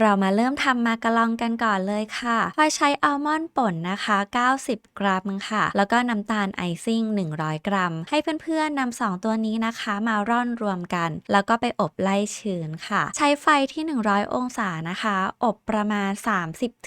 เรามาเริ่มทำมากะลองกันก่อนเลยค่ะพลอยใช้อัลมอนด์ป่นนะคะ 90 กรัมค่ะ แล้วก็น้ำตาลไอซิ่ง 100 กรัม ให้เพื่อนๆนำสองตัวนี้นะคะ มาร่อนรวมกัน แล้วก็ไปอบไล่ชื้นค่ะ ใช้ไฟที่ 100 องศานะคะ อบประมาณ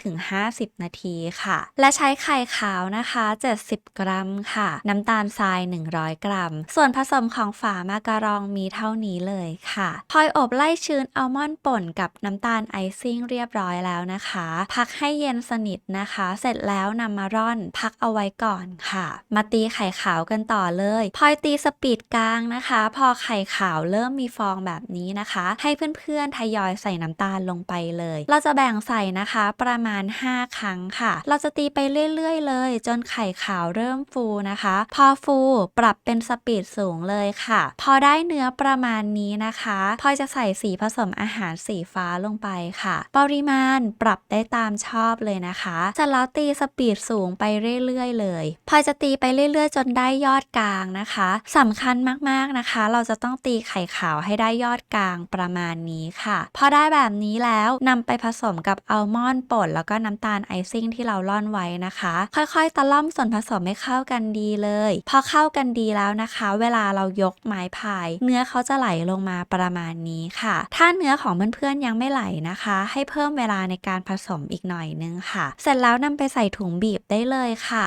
30-50 นาทีค่ะ และใช้ไข่ขาวนะคะ 70 กรัมค่ะ น้ำตาลทราย 100 กรัม ส่วนผสมของฝามาการองมีเท่านี้เลยค่ะพลอยอบไล่ชื้นอัลมอนด์ป่นกับน้ำตาลไอซิ่งเรียบร้อยแล้วนะคะ พักให้เย็นสนิทนะคะ เสร็จแล้วนำมาร่อนพักเอาไว้ก่อนค่ะ มาตีไข่ขาวกันต่อเลยพลอยตีสปีดกลางนะคะ พอไข่ขาวเริ่มมีฟองแบบนี้นะคะ ให้เพื่อนๆทยอยใส่น้ำตาลลงไปเลย เราจะแบ่งใส่นะคะประมาณ 5 ครั้งค่ะ เราจะตีไปเรื่อยๆ เลย จนไข่ขาวเริ่มฟูนะคะ พอฟูปรับเป็นสปีดสูงเลยค่ะ พอได้เนื้อประมาณนี้นะคะพลอยจะใส่สีผสมอาหารสีฟ้าลงไปค่ะปริมาณปรับได้ตามชอบเลยนะคะเสร็จแล้วตีสปีดสูงไปเรื่อยๆ เลยพอยจะตีไปเรื่อยๆ จนได้ยอดกลางนะคะสำคัญมากๆนะคะ เราจะต้องตีไข่ขาวให้ได้ยอดกลางประมาณนี้ค่ะ พอได้แบบนี้แล้วนำไปผสมกับอัลมอนด์ป่นแล้วก็น้ำตาลไอซิ่งที่เราร่อนไว้นะคะ ค่อยๆ ตะล่อมส่วนผสมให้เข้ากันดีเลย พอเข้ากันดีแล้วนะคะ เวลาเรายกไม้พาย เนื้อเขาจะไหลลงมาประมาณนี้ค่ะ ถ้าเนื้อของเพื่อนๆยังไม่ไหลนะคะให้เพิ่มเวลาในการผสมอีกหน่อยนึงค่ะ เสร็จแล้วนำไปใส่ถุงบีบได้เลยค่ะ